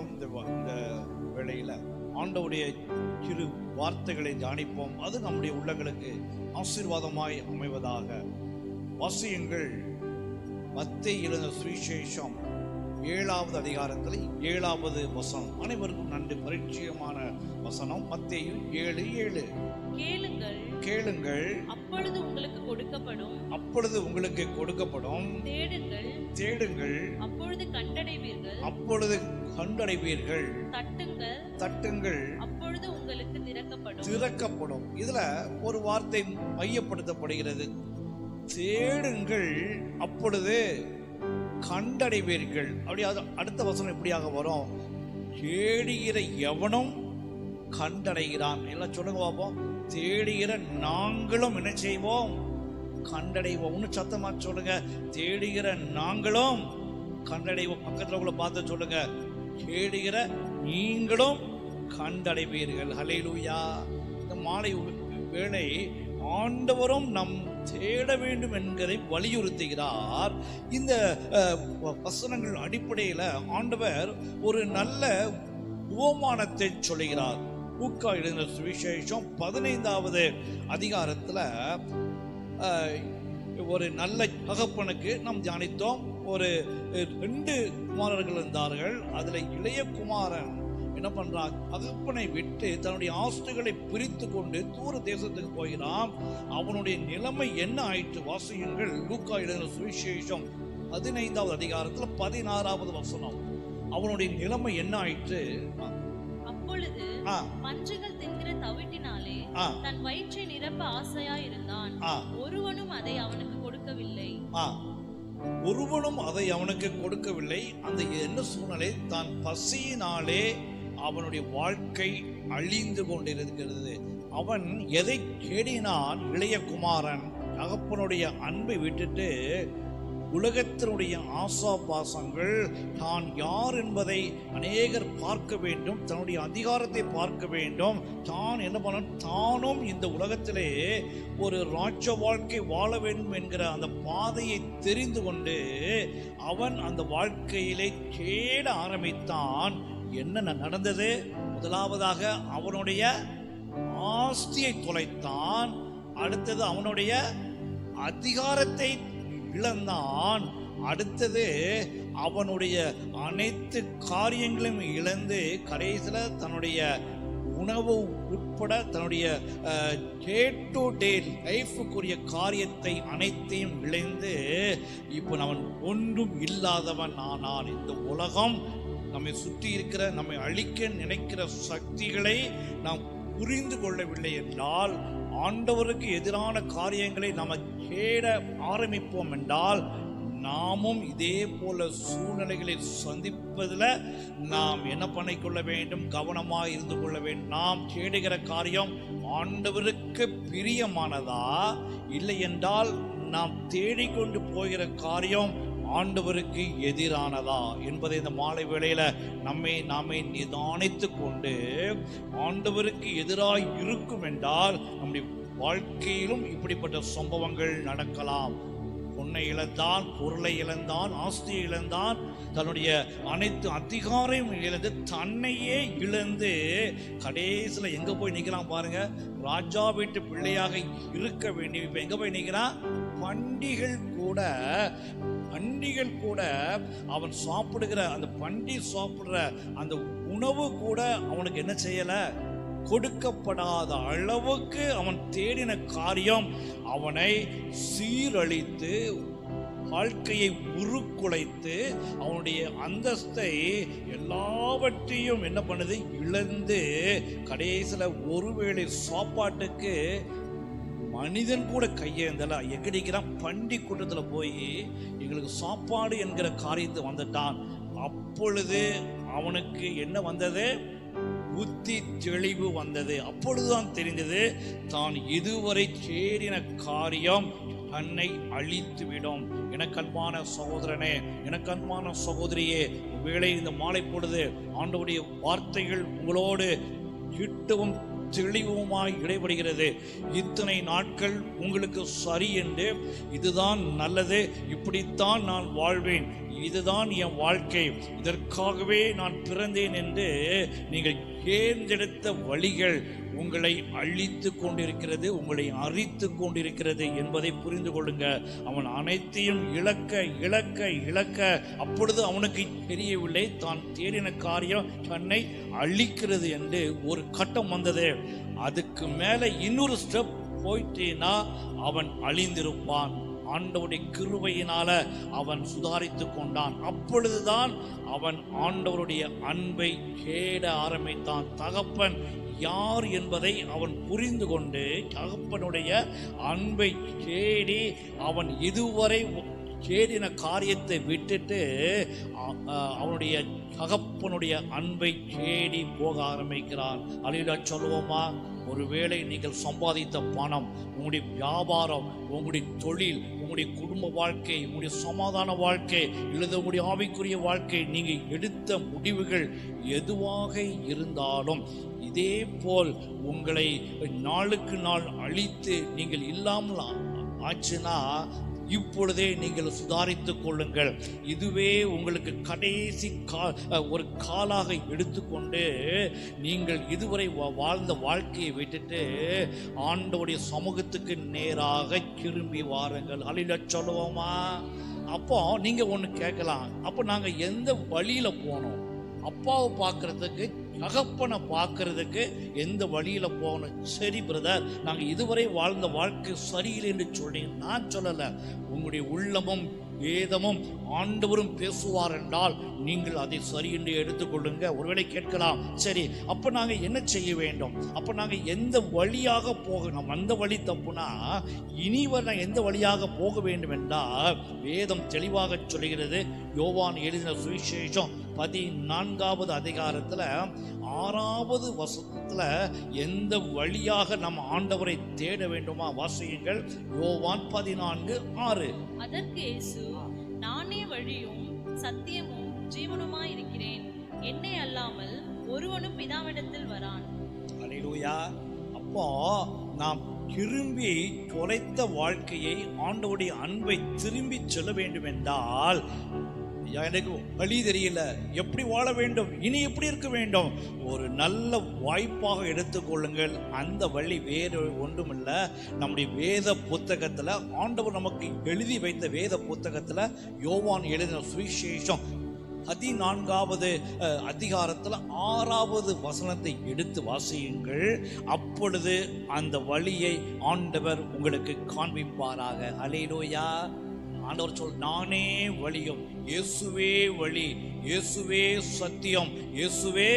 அனைவரும் இந்த இந்த வேளையில ஆண்டவுடைய சிறு வார்த்தைகளை தியானிப்போம். அது நம்முடைய உள்ளங்களுக்கு ஆசீர்வாதமாய் அமைவதாக. வாசியங்கள். மத்திய எழுந்த சுவிசேஷம் ஏழாவது அதிகாரத்தில் ஏழாவது வசனம். அனைவருக்கும் நன்றி. பரிச்சயமான வசனம். மத்தேயு ஏழு ஏழு. கேளுங்கள். கேளுங்கள். அப்பொழுது உங்களுக்கு கொடுக்கப்படும். அப்பொழுது உங்களுக்கு கொடுக்கப்படும். தேடுங்கள். தேடுங்கள். அப்பொழுது கண்டடைவீர்கள். அப்பொழுது கண்டடைவீர்கள். தட்டுங்கள். தட்டுங்கள். அப்பொழுது உங்களுக்கு திறக்கப்படும். திறக்கப்படும். இதுல ஒரு வார்த்தை மையப்படுத்தப்படுகிறது. தேடுங்கள் அப்பொழுது கண்டடைவீர்கள். அப்படி அடுத்த வசனம் எப்படியாக வரும். தேடுகிற எவனும் கண்டடைகிறான். எல்லாம் சொல்லுங்க பார்ப்போம் தேடுகிற நாங்களும் என்ன செய்வோம்? கண்டடைவோம். இன்னும் சத்தமா சொல்லுங்க. தேடுகிற நாங்களும் கண்டடைவோம். பக்கத்துல உள்ள பார்த்து சொல்லுங்க. தேடுகிற நீங்களும் கண்டடைவீர்கள். ஹalleluya. இந்த மாலை வேளை ஆண்டவரும் நம் தேட வேண்டும் என்கிறதை வலியுறுத்துகிறார். இந்த வசனங்கள் அடிப்படையில் ஆண்டவர் ஒரு நல்ல உபமானத்தை சொல்லுகிறார். ஊக்கா எழுதின சுவிசேஷம் பதினைந்தாவது அதிகாரத்தில் ஒரு நல்ல தகப்பனுக்கு நாம் தியானித்தோம். ஒரு ரெண்டு குமாரர்கள் இருந்தார்கள். அதுல இளைய குமாரன் என்ன பண்றான்? தகப்பனை விட்டு தன்னுடைய ஆஸ்திகளை பிரித்து கொண்டு தூர தேசத்துக்கு போகிறான். அவனுடைய நிலைமை என்ன ஆயிற்று வாசியுங்கள். லூக்கா எழுதின சுவிசேஷம் பதினைந்தாவது அதிகாரத்துல பதினாறாவது வசனம். அவனுடைய நிலைமை என்ன ஆயிற்று? அப்பொழுது பன்றிகள் தின்கிற தவிட்டினாலே தன் வயிற்றை நிரப்ப ஆசையா இருந்தான் ஒருவனும் அதை அவனுக்கு கொடுக்கவில்லை. ஒருவனும் அதை அவனுக்கு கொடுக்கவில்லை. அந்த என்ன சூழ்நிலை? தான் பசியினாலே அவனுடைய வாழ்க்கை அழிந்து கொண்டிருக்கிறது. அவன் எதை தேடினான்? இளைய குமாரன் தகப்பனுடைய அன்பை விட்டுட்டு உலகத்தினுடைய ஆசா பாசங்கள் தான் யார் என்பதை அநேகர் பார்க்க வேண்டும் தன்னுடைய அதிகாரத்தை பார்க்க வேண்டும். தான் என்ன பண்ண தானும் இந்த உலகத்திலே ஒரு ராட்ச வாழ்க்கை வாழ வேண்டும் என்கிற அந்த பாதையை தெரிந்து கொண்டு அவன் அந்த வாழ்க்கையிலே தேட ஆரம்பித்தான். என்ன நடந்தது? முதலாவதாக அவனுடைய ஆஸ்தியை தொலைத்தான். அடுத்தது அவனுடைய அதிகாரத்தை இழந்தான். அடுத்தது அவனுடைய அனைத்து காரியங்களையும் இழந்து கடைசியில் தன்னுடைய உணவு உட்பட தன்னுடைய டே டு டே லைஃபுக்குரிய காரியத்தை அனைத்தையும் விளைந்து இப்போ அவன் ஒன்றும் இல்லாதவன் ஆனான். இந்த உலகம் நம்மை சுற்றி இருக்கிற நம்மை அழிக்க நினைக்கிற சக்திகளை நாம் புரிந்து கொள்ளவில்லை என்றால் ஆண்டவருக்கு எதிரான காரியங்களை நாம் தேட ஆரம்பிப்போம் என்றால் நாமும் இதே போல சூழ்நிலைகளை சந்திப்பதில் நாம் என்ன பண்ணிக்கொள்ள வேண்டும்? கவனமாக இருந்து கொள்ள வேண்டும். நாம் தேடுகிற காரியம் ஆண்டவருக்கு பிரியமானதா? இல்லை என்றால் நாம் தேடிக்கொண்டு போகிற காரியம் ஆண்டவருக்கு எதிரானதா என்பதை இந்த மாலை வேளையில் நம்மை நாமே நிதானித்து கொண்டு ஆண்டவருக்கு எதிராக இருக்கும் என்றால் நம்முடைய வாழ்க்கையிலும் இப்படிப்பட்ட சம்பவங்கள் நடக்கலாம். பொன்னை இழந்தான் பொருளை இழந்தான் ஆஸ்தியை இழந்தான் தன்னுடைய அனைத்து அதிகாரையும் இழந்து தன்னையே இழந்து கடைசியில் எங்கே போய் நிற்கிறான் பாருங்க? ராஜா வீட்டு பிள்ளையாக இருக்க வேண்டிய இப்போ எங்கே போய் நிற்கிறான் பண்டிகள் கூட பண்டிகள் கூட அவன் சாப்பிடுகிற அந்த பண்டி சாப்பிடுற அந்த உணவு கூட அவனுக்கு என்ன செய்யலை? கொடுக்கப்படாத அளவுக்கு அவன் தேடின காரியம் அவனை சீரழித்து வாழ்க்கையை உருக்குலைத்து அவனுடைய அந்தஸ்தை எல்லாவற்றையும் என்ன பண்ணுது? இழந்து கடைசியில் ஒருவேளை சாப்பாட்டுக்கு மனிதன் கூட கையேந்தல. எங்கடிக்கிறான் பண்டி கூட்டத்தில் போய் எங்களுக்கு சாப்பாடு என்கிற காரியத்தை வந்துட்டான். அப்பொழுது அவனுக்கு என்ன வந்தது? புத்தி தெளிவு வந்தது. அப்பொழுதுதான் தெரிந்தது தான் இதுவரை சேரின காரியம் தன்னை அழித்துவிடும். எனக்கு அன்பான சகோதரனே எனக்கு அன்பான சகோதரியே வேலை இந்த மாலை பொழுது ஆண்டவுடைய வார்த்தைகள் உங்களோடு கிட்டவும் தெளிவுமாய் இடைபடுகிறது. இத்தனை நாட்கள் உங்களுக்கு சரி என்று இதுதான் நல்லது இப்படித்தான் நான் வாழ்வேன் இதுதான் என் வாழ்க்கை இதற்காகவே நான் பிறந்தேன் என்று நீங்கள் தேர்ந்தெடுத்த வழிகள் உங்களை அழித்து கொண்டிருக்கிறது உங்களை அரித்து கொண்டிருக்கிறது என்பதை புரிந்து கொள்ளுங்க. அவன் அனைத்தையும் இழக்க இழக்க இழக்க அப்பொழுது அவனுக்கு தெரியவில்லை. தான் தேடின காரியம் தன்னை அழிக்கிறது என்று ஒரு கட்டம் வந்தது. அதுக்கு மேலே இன்னொரு ஸ்டெப் போயிட்டேனா அவன் அழிந்திருப்பான். ஆண்டவருடைய கிருபையினால அவன் சுதாரித்து கொண்டான். அப்பொழுதுதான் அவன் ஆண்டவருடைய அன்பை கேட ஆரம்பித்தான். தகப்பன் யார் என்பதை அவன் புரிந்து கொண்டு தகப்பனுடைய அன்பை தேடி அவன் இதுவரை தேடின காரியத்தை விட்டுட்டு அ- அவனுடைய தகப்பனுடைய அன்பை தேடி போக ஆரம்பிக்கிறான். அழிடா சொல்லுவோமா? ஒருவேளை நீங்கள் சம்பாதித்த பணம் உங்களுடைய வியாபாரம் உங்களுடைய தொழில் உங்களுடைய குடும்ப வாழ்க்கை உங்களுடைய சமாதான வாழ்க்கை இல்லது உங்களுடைய ஆவிக்குரிய வாழ்க்கை நீங்கள் எடுத்த முடிவுகள் எதுவாக இருந்தாலும் இதே போல் உங்களை நாளுக்கு நாள் அழித்து நீங்கள் இல்லாமல் ஆச்சுன்னா இப்பொழுதே நீங்கள் சுதாரித்துக் கொள்ளுங்கள். இதுவே உங்களுக்கு கடைசி கா ஒரு காலாக எடுத்துக்கொண்டு நீங்கள் இதுவரை வா- வாழ்ந்த வாழ்க்கையை விட்டுட்டு ஆண்டோடைய சமூகத்துக்கு நேராக திரும்பி வாருங்கள். அழில சொல்லுவோமா? அப்போ நீங்கள் ஒன்று கேட்கலாம். அப்போ நாங்கள் எந்த வழியில் போனோம்? அப்பாவை பார்க்குறதுக்கு தகப்பனை பார்க்கறதுக்கு எந்த வழியில் போகணும்? சரி பிரதர் நாங்கள் இதுவரை வாழ்ந்த வாழ்க்கை சரியில்லை என்று சொல்றீங்க நான் சொல்லலை. உங்களுடைய உள்ளமும் வேதமும் ஆண்டவரும் பேசுவார் என்றால் நீங்கள் அதை சரி என்று எடுத்துக்கொள்ளுங்க. ஒருவேளை கேட்கலாம். சரி அப்போ நாங்கள் என்ன செய்ய வேண்டும்? அப்போ நாங்கள் எந்த வழியாக போகணும் அந்த வழி தப்புனா இனி வர நான் எந்த வழியாக போக வேண்டும் என்றால் வேதம் தெளிவாக சொல்கிறது யோவான் எழுதின சுவிசேஷம் பதினான்காவது அதிகாரத்துல ஆறாவது வசனத்துல எந்த வழியாக நம்ம ஆண்டவரை தேட வேண்டுமா வாசியுங்கள். யோவான் பதினான்கு ஆறு. அதற்கு இயேசு நானே வழியும் சத்தியமும் ஜீவனுமாய் இருக்கிறேன் என்னை அல்லாமல் ஒருவனும் பிதாவிடத்தில் வரான். அல்லேலூயா அப்போ நாம் திரும்பி தொலைத்த வாழ்க்கையை ஆண்டவருடைய அன்பை திரும்பி சொல்ல வேண்டும் என்றால் எனக்கு வழி தெரியல. எப்படி வாழ வேண்டும்? இனி எப்படி இருக்க வேண்டும்? ஒரு நல்ல வாய்ப்பாக எடுத்துக்கொள்ளுங்கள். அந்த வழி வேறு ஒன்றுமில்லை. நம்முடைய வேத புத்தகத்தில் ஆண்டவர் நமக்கு எழுதி வைத்த வேத புத்தகத்தில் யோவான் எழுதின சுவிசேஷம் பதினான்காவது அதிகாரத்தில் ஆறாவது வசனத்தை எடுத்து வாசியுங்கள். அப்பொழுது அந்த வழியை ஆண்டவர் உங்களுக்கு காண்பிப்பாராக. அலேலோயா ஆண்டவர் சொல் நானே வழியும் இயேசுவே வழி இயேசுவே சத்தியம் இயேசுவே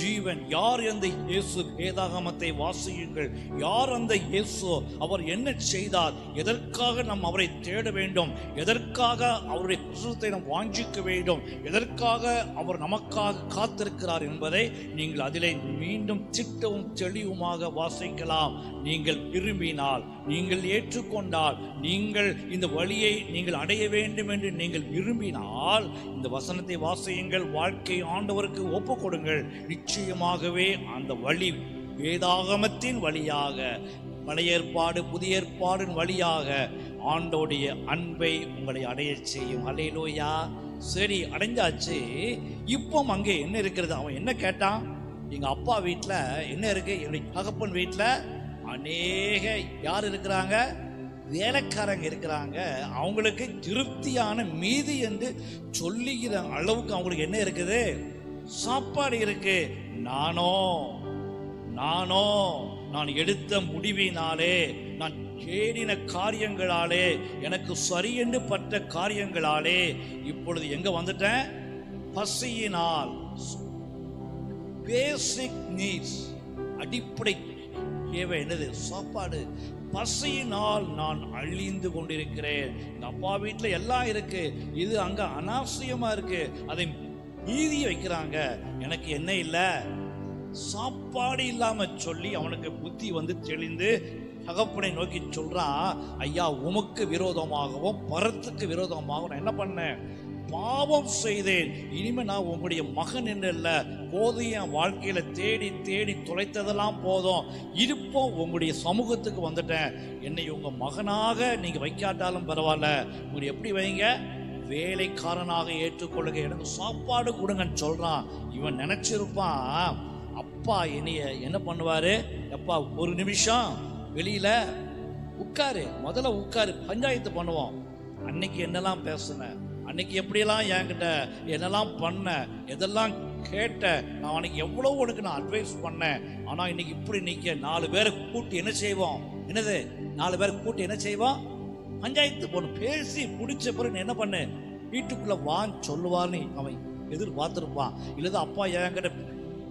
ஜீவன் யார் அந்த இயேசு வேதாகமத்தை வாசியுங்கள். யார் அந்த இயேசு? அவர் என்ன செய்தார்? எதற்காக நாம் அவரை தேட வேண்டும்? எதற்காக அவருடைய புத்தகத்தை நாம் வாஞ்சிக்க வேண்டும்? எதற்காக அவர் நமக்காக காத்திருக்கிறார் என்பதை நீங்கள் அதிலே மீண்டும் திட்டவும் தெளிவுமாக வாசிக்கலாம். நீங்கள் விரும்பினால் நீங்கள் ஏற்றுக்கொண்டால் நீங்கள் இந்த வழியை நீங்கள் அடைய வேண்டும் என்று நீங்கள் விரும்பினால் இந்த வசனத்தை வாசியுங்கள். வாழ்க்கை ஆண்டவருக்கு ஒப்பு கொடுங்கள். நிச்சயமாகவே அந்த வழி வேதாகமத்தின் வழியாக பழைய ஏற்பாடு புதிய ஏற்பாடின் வழியாக ஆண்டோடைய அன்பை உங்களை அடைய செய்யும். அலையிலோயா சரி அடைஞ்சாச்சு. இப்போ அங்கே என்ன இருக்கிறது? அவன் என்ன கேட்டான்? எங்கள் அப்பா வீட்டில் என்ன இருக்கு? என்னுடைய தகப்பன் வீட்டில் அநேக யார் இருக்கிறாங்க? வேலைக்காரங்க இருக்கிறாங்க. அவங்களுக்கு திருப்தியான மீதி என்று சொல்லுகிற அளவுக்கு அவங்களுக்கு என்ன இருக்குது? சாப்பாடு இருக்கு. நானோ நானோ நான் எடுத்த முடிவினாலே நான் தேடின காரியங்களாலே எனக்கு சரியென்று பட்ட காரியங்களாலே இப்பொழுது எங்க வந்துட்டேன்? பசியினால். பேசிக் நீட்ஸ் அடிப்படை தேவை என்னது? சாப்பாடு. பசியினால் நான் அழிந்து கொண்டிருக்கிறேன். அப்பா வீட்டில் எல்லாம் இருக்கு. இது அங்க அனாவசியமா இருக்கு. அதை மீதி வைக்கிறாங்க. எனக்கு என்ன இல்லை? சாப்பாடு இல்லாம சொல்லி அவனுக்கு புத்தி வந்து தெளிந்து தகப்பனை நோக்கி சொல்றான் ஐயா உமக்கு விரோதமாகவும் பரத்துக்கு விரோதமாகவும் நான் என்ன பண்ணேன்? பாவம் செய்தேன். இனிமே நான் உங்களுடைய மகன் என்று இல்லை. போதும் என் வாழ்க்கையில தேடி தேடி தொலைத்ததெல்லாம் போதும். இப்போ உங்களுடைய சமூகத்துக்கு வந்துட்டேன். என்னை உங்க மகனாக நீங்க வைக்காட்டாலும் பரவாயில்ல. உங்களை எப்படி வைங்க? வேலைக்காரனாக ஏற்றுக்கொள்ளுங்க. எனக்கு சாப்பாடு கொடுங்கன்னு சொல்கிறான் இவன் நினச்சிருப்பான் அப்பா என்னைய என்ன பண்ணுவார்? எப்பா ஒரு நிமிஷம் வெளியில் உட்காரு. முதல்ல உட்காரு. பஞ்சாயத்து பண்ணுவோம். அன்னைக்கு என்னெல்லாம் பேசுன? அன்னைக்கு எப்படியெல்லாம் என்கிட்ட என்னெல்லாம் பண்ண? எதெல்லாம் கேட்ட? நான் அன்னைக்கு எவ்வளோ உனக்கு நான் அட்வைஸ் பண்ணேன். ஆனால் இன்னைக்கு இப்படி நிற்க நாலு பேரை கூட்டி என்ன செய்வோம்? என்னது? நாலு பேரை கூட்டி என்ன செய்வோம்? பஞ்சாயத்து போன பேசி பிடிச்ச பிறகு என்ன பண்ணு வீட்டுக்குள்ள வான்னு சொல்லுவான்னு அவன் எதிர்பார்த்துருப்பான் இல்லது அப்பா என்கிட்ட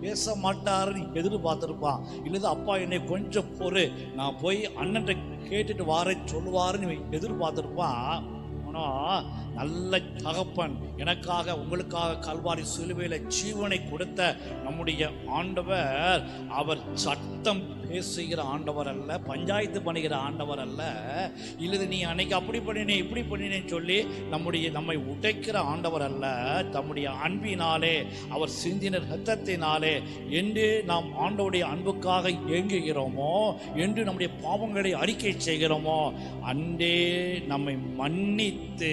பேச மாட்டாருன்னு எதிர்பார்த்துருப்பான் இல்லது அப்பா என்னை கொஞ்சம் பொறு நான் போய் அண்ணன்ட்ட கேட்டுட்டு வாரேன்னு சொல்லுவாருன்னு எதிர்பார்த்துருப்பான் எதிர்பார்த்திருப்பான் நல்ல தகப்பன். எனக்காக உங்களுக்காக கல்வாரி சிலுவையில் ஜீவனை கொடுத்த நம்முடைய ஆண்டவர். அவர் சட்டம் பேசுகிற ஆண்டவர் அல்ல பஞ்சாயத்து பண்ணுகிற ஆண்டவர் அல்ல. இல்லது நீ அன்னைக்கு அப்படி பண்ணினே இப்படி பண்ணினேன்னு சொல்லி நம்முடைய நம்மை உடைக்கிற ஆண்டவர் அல்ல. தம்முடைய அன்பினாலே அவர் சிந்தின ரத்தத்தினாலே என்று நாம் ஆண்டவுடைய அன்புக்காக இயங்குகிறோமோ என்று நம்முடைய பாவங்களை அறிக்கை செய்கிறோமோ அன்றே நம்மை மன்னித்து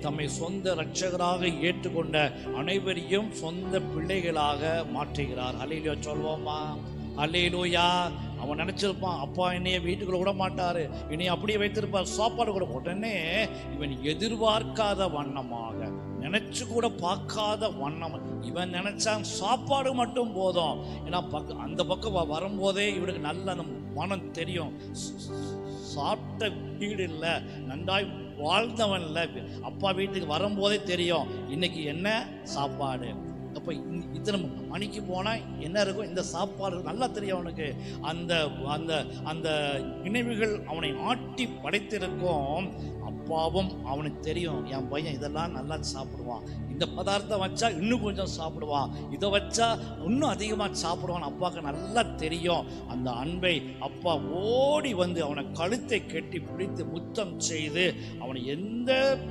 தம்மை சொந்த இரட்சகராக ஏற்றுக்கொண்ட அனைவரையும் சொந்த பிள்ளைகளாக மாற்றுகிறார். அலையிலோ சொல்வோமா? அலையிலோயா அவன் நினச்சிருப்பான் அப்பா என்னைய வீட்டுக்குள்ள விட மாட்டார் என்னைய அப்படியே வைத்திருப்பார். சாப்பாடு கூட உடனே இவன் எதிர்பார்க்காத வண்ணமாக நினச்சி கூட பார்க்காத வண்ணம். இவன் நினச்சான் சாப்பாடு மட்டும் போதும். ஏன்னா பக்க அந்த பக்கம் வ- வரும்போதே இவனுக்கு நல்ல அந்த மனம் தெரியும். சாப்பிட்ட வீடு இல்லை நன்றாய் வாழ்ந்தவன் இல்லை. அப்பா வீட்டுக்கு வரும்போதே தெரியும். இன்னைக்கு என்ன? சாப்பாடு. அப்போ இத்தனை மணிக்கு போனால் என்ன இருக்கும் இந்த சாப்பாடு நல்லா தெரியும் அவனுக்கு. அந்த அந்த அந்த நினைவுகள் அவனை ஆட்டி படைத்திருக்கும். அப்பாவும் அவனுக்கு தெரியும் என் பையன் இதெல்லாம் நல்லா சாப்பிடுவான். இந்த பதார்த்தம் வச்சா இன்னும் கொஞ்சம் சாப்பிடுவான். இதை வச்சா இன்னும் அதிகமாக சாப்பிடுவான் அப்பாவுக்கு நல்லா தெரியும். அந்த அன்பை அப்பா ஓடி வந்து அவனை கழுத்தை கெட்டி பிடித்து முத்தம் செய்து அவனை எந்த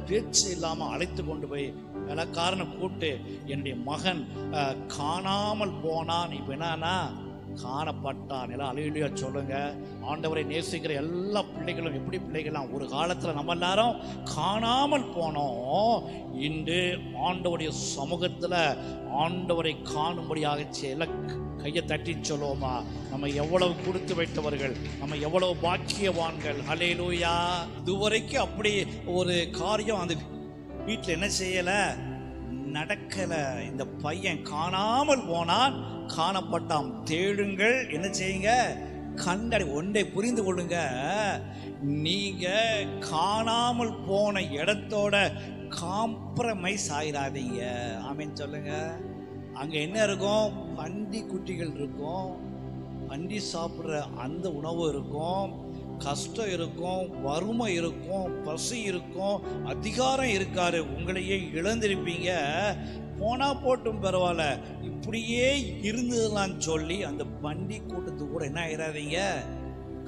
பேச்சு இல்லாமல் அழைத்து கொண்டு போய் வேலைக்காரனை கூட்டு என்னுடைய மகன் காணாமல் போனான் இப்போ என்னன்னா காணப்பட்டான் எல்லாம் அலையிலையா சொல்லுங்க. ஆண்டவரை நேசிக்கிற எல்லா பிள்ளைகளும் எப்படி பிள்ளைகளாம் ஒரு காலத்தில் நம்ம எல்லாரும் காணாமல் போனோம். இன்று ஆண்டவருடைய சமூகத்தில் ஆண்டவரை காணும்படியாக செய்யல கையை தட்டி சொல்லுவோமா? நம்ம எவ்வளவு கொடுத்து வைத்தவர்கள் நம்ம எவ்வளவு பாக்கியவான்கள். அலையிலூயா. இதுவரைக்கும் அப்படி ஒரு காரியம் அந்த வீட்டில் என்ன செய்யலை? நடக்கலை. இந்த பையன் காணாமல் போனான். காணப்பட்டான் தேடுங்கள். என்ன செய்யுங்க? கண்டடை ஒன்றை புரிந்து கொள்ளுங்க. நீங்க காணாமல் போன இடத்தோட காம்ப்ரமைஸ் ஆயிடாதீங்க ஆமீன் சொல்லுங்க. அங்கே என்ன இருக்கும்? பண்டி குட்டிகள் இருக்கும். பண்டி சாப்பிட்ற அந்த உணவு இருக்கும். கஷ்டம் இருக்கும் வறுமை இருக்கும் பசி இருக்கும் அதிகாரம் இருக்காரு உங்களையே இழந்திருப்பீங்க. போனால் போட்டும் பரவாயில்ல. இப்படியே இருந்ததெல்லாம் சொல்லி அந்த பண்டி கூட்டத்துக்கு கூட என்ன ஆயிடாதீங்க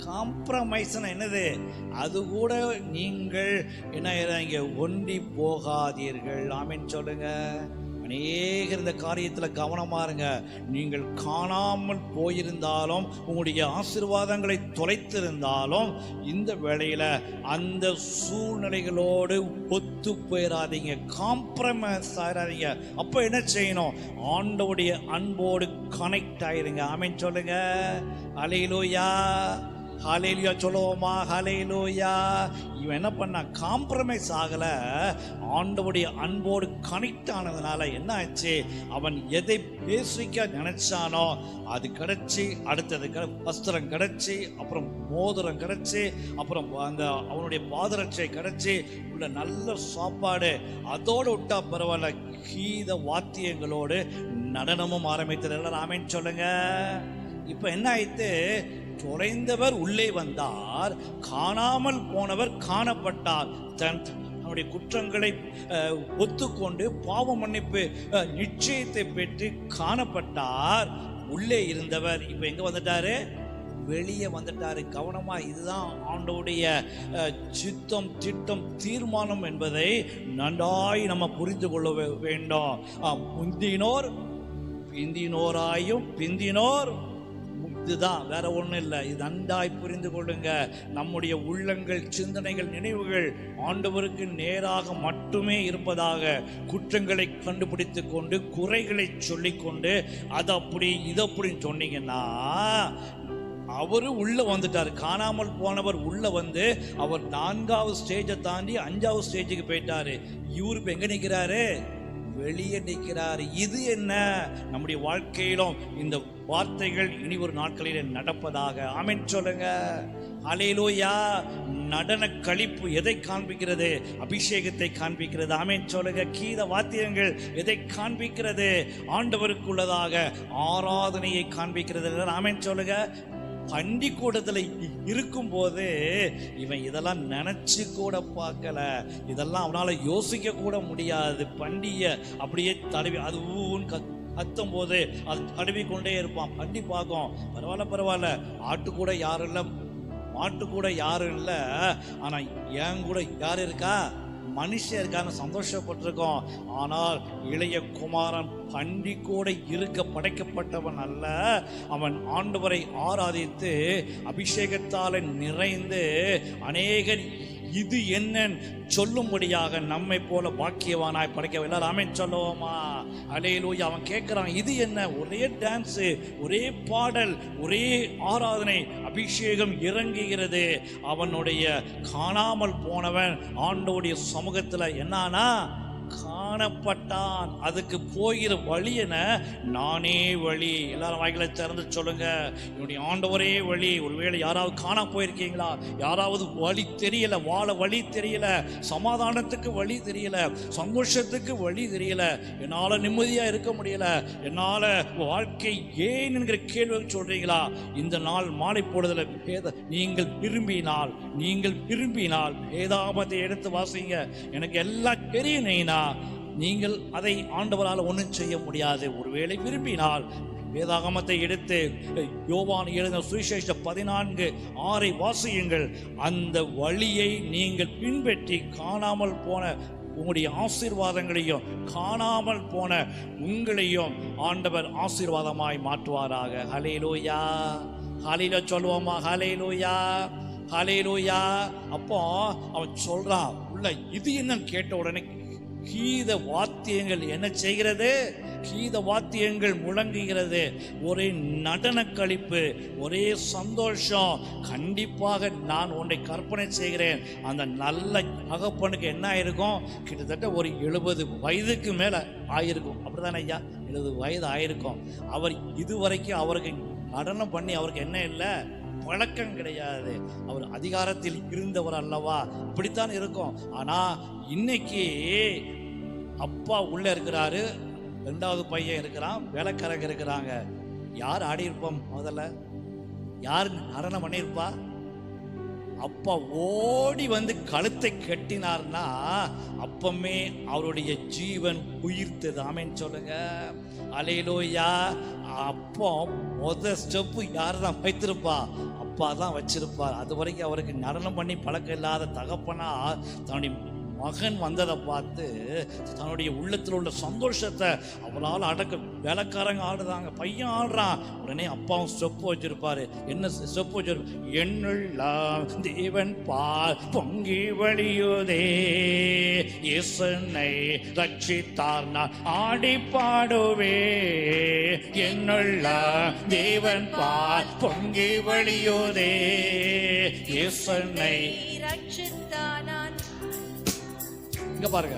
காம்ப்ரமைஸ்னா என்னது? அது கூட நீங்கள் என்ன ஆயிடாதீங்க ஒண்டி போகாதீர்கள். ஆமீன் சொல்லுங்கள் அநேகர் இந்த காரியத்தில் கவனமா இருங்க. நீங்கள் காணாமல் போயிருந்தாலும் உங்களுடைய ஆசீர்வாதங்களை தொலைத்திருந்தாலும் இந்த வேளையில் அந்த சூழ்நிலைகளோடு ஒத்து போயிடாதீங்க காம்ப்ரமைஸ் ஆயிடாதீங்க அப்போ என்ன செய்யணும்? ஆண்டவுடைய அன்போடு கனெக்ட் ஆயிருங்க. ஆமீன் சொல்லுங்க. அலையிலோயா ஹalleluya சொல்லுவோமா? ஹலேலூயா இவன் என்ன பண்ணா காம்ப்ரமைஸ் ஆகலை. ஆண்டவுடைய அன்போடு கனெக்ட் ஆனதுனால என்ன ஆச்சு? அவன் எதை பேசிக்க நினைச்சானோ அது கிடச்சி அடுத்தது வஸ்திரம் கிடச்சி அப்புறம் மோதிரம் கிடச்சி அப்புறம் அந்த அவனுடைய பாதரட்சை கிடச்சி உள்ள நல்ல சாப்பாடு. அதோடு விட்டா பரவாயில்ல கீத வாத்தியங்களோடு நடனமும் ஆரம்பித்தது. எல்லாரும் ஆமேன்னு சொல்லுங்க. இப்போ என்ன ஆயிட்டு தொலைந்தவர் உள்ளே வந்தார் காணாமல் போனவர் காணப்பட்டார். தன் அவருடைய குற்றங்களை ஒத்துக்கொண்டு பாவ மன்னிப்பு நிச்சயத்தை பெற்று காணப்பட்டார். உள்ளே இருந்தவர் இப்போ எங்க வந்துட்டாரு? வெளியே வந்துட்டாரு. கவனமா இதுதான் ஆண்டவுடைய சித்தம் திட்டம் தீர்மானம் என்பதை நன்றாய் நம்ம புரிந்து கொள்ள வேண்டும். முந்தினோர் பிந்தினோராயும் பிந்தினோர் இதுதான் வேற ஒன்றும் இல்லை. இது நன்றாய் புரிந்து கொள்ளுங்க. நம்முடைய உள்ளங்கள் சிந்தனைகள் நினைவுகள் ஆண்டவருக்கு நேராக மட்டுமே இருப்பதாக குற்றங்களை கண்டுபிடித்து கொண்டு குறைகளை சொல்லிக்கொண்டு அது அப்படி இது அப்படின்னு சொன்னீங்கன்னா அவரு உள்ள வந்துட்டார். காணாமல் போனவர் உள்ள வந்து அவர் நான்காவது ஸ்டேஜை தாண்டி அஞ்சாவது ஸ்டேஜுக்கு போயிட்டாரு. இவரு இப்ப எங்க நிற்கிறாரு வெளியே நிற்கிறார். இது என்ன? நம்முடைய வாழ்க்கையிலும் இந்த வார்த்தைகள் இனி ஒரு நாட்களில் நடப்பதாக. அமைன் சொல்லுங்க. அலையிலோயா நடன கழிப்பு எதை காண்பிக்கிறது? அபிஷேகத்தை காண்பிக்கிறது. அமைன் சொல்லுங்க. கீத வாத்தியங்கள் எதை காண்பிக்கிறது? ஆண்டவருக்குள்ளதாக ஆராதனையை காண்பிக்கிறது அமைன் சொல்லுங்க. பண்டிக்கூடத்தில் இருக்கும்போது இவன் இதெல்லாம் நினைச்சு கூட பார்க்கல. இதெல்லாம் அவனால யோசிக்க கூட முடியாது. பண்டிகை அப்படியே தடவி அது ஊன்னு கத் கத்தும் போது அது தடவி கொண்டே இருப்பான். பண்டி பார்க்கும். பரவாயில்ல பரவாயில்ல. ஆட்டு கூட யாரும் இல்லை மாட்டு கூட யாரும் இல்லை. ஆனா என் கூட யார் இருக்கா? மனுஷருக்காக சந்தோஷப்பட்டிருக்கோம். ஆனால் இளைய குமாரன் பண்டி கூட இருக்க படைக்கப்பட்டவன் அல்ல. அவன் ஆண்டவரை ஆராதித்து அபிஷேகத்தால் நிறைந்து அநேகர் இது என்னன்னு சொல்லும்படியாக நம்மை போல பாக்கியவானாய் படைக்க எல்லாரும் ஆமென் சொல்லுவோமா? அலையிலூயா அவன் கேட்குறான் இது என்ன? ஒரே டான்ஸு ஒரே பாடல் ஒரே ஆராதனை அபிஷேகம் இறங்குகிறது. அவனுடைய காணாமல் போனவன் ஆண்டோடைய சமூகத்தில் என்னான்னா காணப்பட்டான். அதுக்கு போகிற வழி என நானே வழி. எல்லாரும் வாய்களை திறந்து சொல்லுங்க. என்னுடைய ஆண்டவரே வழி. ஒருவேளை யாராவது காண போயிருக்கீங்களா? யாராவது வழி தெரியல. வாழ வழி தெரியல. சமாதானத்துக்கு வழி தெரியல. சந்தோஷத்துக்கு வழி தெரியல. என்னால் நிம்மதியாக இருக்க முடியல. என்னால் வாழ்க்கை ஏன் என்கிற கேள்வி சொல்றீங்களா? இந்த நாள் மாலை பொழுதுல நீங்கள் விரும்பினால் நீங்கள் விரும்பினால் வேதாமத்தை எடுத்து வாசிங்க. எனக்கு எல்லாம் தெரியும் நெய்னா நீங்கள் அதை ஆண்டவரால் ஒன்றும் செய்ய முடியாது. ஒருவேளை விரும்பினால் வேதாகமத்தை எடுத்து யோவான் எழுந்த சுவிசேஷ பதினான்கு ஆறை வாசியுங்கள். அந்த வழியை நீங்கள் பின்பற்றி காணாமல் போன உங்களுடைய ஆசீர்வாதங்களையும் காணாமல் போன உங்களையும் ஆண்டவர் ஆசீர்வாதமாய் மாற்றுவாராக. ஹலேலூயா ஹலையில சொல்லுவோமா? ஹலேலூயா ஹலேலூயா அப்போ அவன் சொல்றான் உள்ள இது என்னன்னு கேட்ட உடனே கீத வாத்தியங்கள் என்ன செய்கிறது? கீத வாத்தியங்கள் முழங்குகிறது. ஒரே நடன கழிப்பு ஒரே சந்தோஷம். கண்டிப்பாக நான் உன்னை கற்பனை செய்கிறேன். அந்த நல்ல அகப்பனுக்கு என்ன ஆயிருக்கும்? கிட்டத்தட்ட ஒரு எழுபது வயதுக்கு மேலே ஆயிருக்கும். அப்படிதானே ஐயா? எழுபது வயது ஆயிருக்கும். அவர் இதுவரைக்கும் அவருக்கு நடனம் பண்ணி அவருக்கு என்ன இல்லை? பழக்கம் கிடையாது. அவர் அதிகாரத்தில் இருந்தவர் அல்லவா? அப்படித்தான் இருக்கும். ஆனா இன்னைக்கு அப்பா உள்ள இருக்கிறாரு ரெண்டாவது பையன் இருக்கிறான் வேலைக்காரங்க இருக்கிறாங்க. யார் ஆடி இருப்போம் முதல்ல? யார் நடனம் பண்ணியிருப்பா? அப்பா ஓடி வந்து கழுத்தை கட்டினார்னா அப்பமே அவருடைய ஜீவன் உயிர்த்தது ஆமேன்னு சொல்லுங்க. அலையிலோயா. அப்போ முத ஸ்டெப்பு யார் தான் வைத்திருப்பா? அப்பா தான் வச்சிருப்பார். அது வரைக்கும் அவருக்கு நடனம் பண்ணி பழக்கம் இல்லாத தகப்பனா தன்னுடைய மகன் வந்ததை பார்த்து தன்னுடைய உள்ளத்தில் உள்ள சந்தோஷத்தை அவளால் அடக்க வேலைக்காரங்க ஆடுறாங்க பையன் ஆடுறான். உடனே அப்பாவும் ஸ்டெப் வச்சிருப்பாரு. என்ன ஸ்டெப் வச்சிருப்பாரு என்னுள்ளாம் தேவன் பால் பொங்கி வழியுதே. இயேசுனை ரட்சித்தார் நான் ஆடி பாடுவே. என்னுள்ள தேவன் பால் பொங்கி வழியுதே. இயேசுனை இங்க பாருங்க.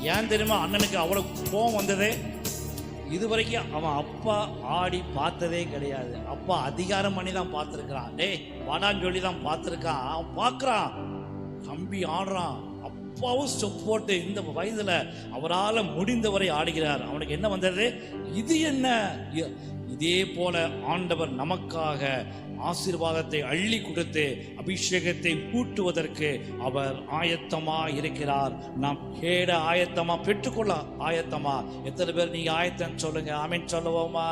ஏன் தெரியுமா? அண்ணனுக்கு அவ்வளவு கோபம் வந்ததே. இது வரைக்கும் அவன் அப்பா ஆடி பார்த்ததே கிடையாது. அப்பா அதிகாரம் பண்ணி தான் பார்த்துருக்கிறான். டேய் வாடான்னு சொல்லி தான் பார்த்துருக்கான். அவன் பார்க்குறான். தம்பி ஆடுறான். அப்பாவும் ஸ்டெப் போட்டு இந்த வயதில் அவரால் முடிந்தவரை ஆடுகிறார். அவனுக்கு என்ன வந்தது? இது என்ன? இதே போல ஆண்டவர் நமக்காக ஆசீர்வாதத்தை அள்ளி கொடுத்து அபிஷேகத்தை கூட்டுவதற்கு அவர் ஆயத்தமா இருக்கிறார். நாம் கேட ஆயத்தமா பெற்றுக்கொள்ள ஆயத்தமா. எத்தனை பேர் நீங்க ஆயத்தம் சொல்லுங்க ஆமென் சொல்லுவோமா?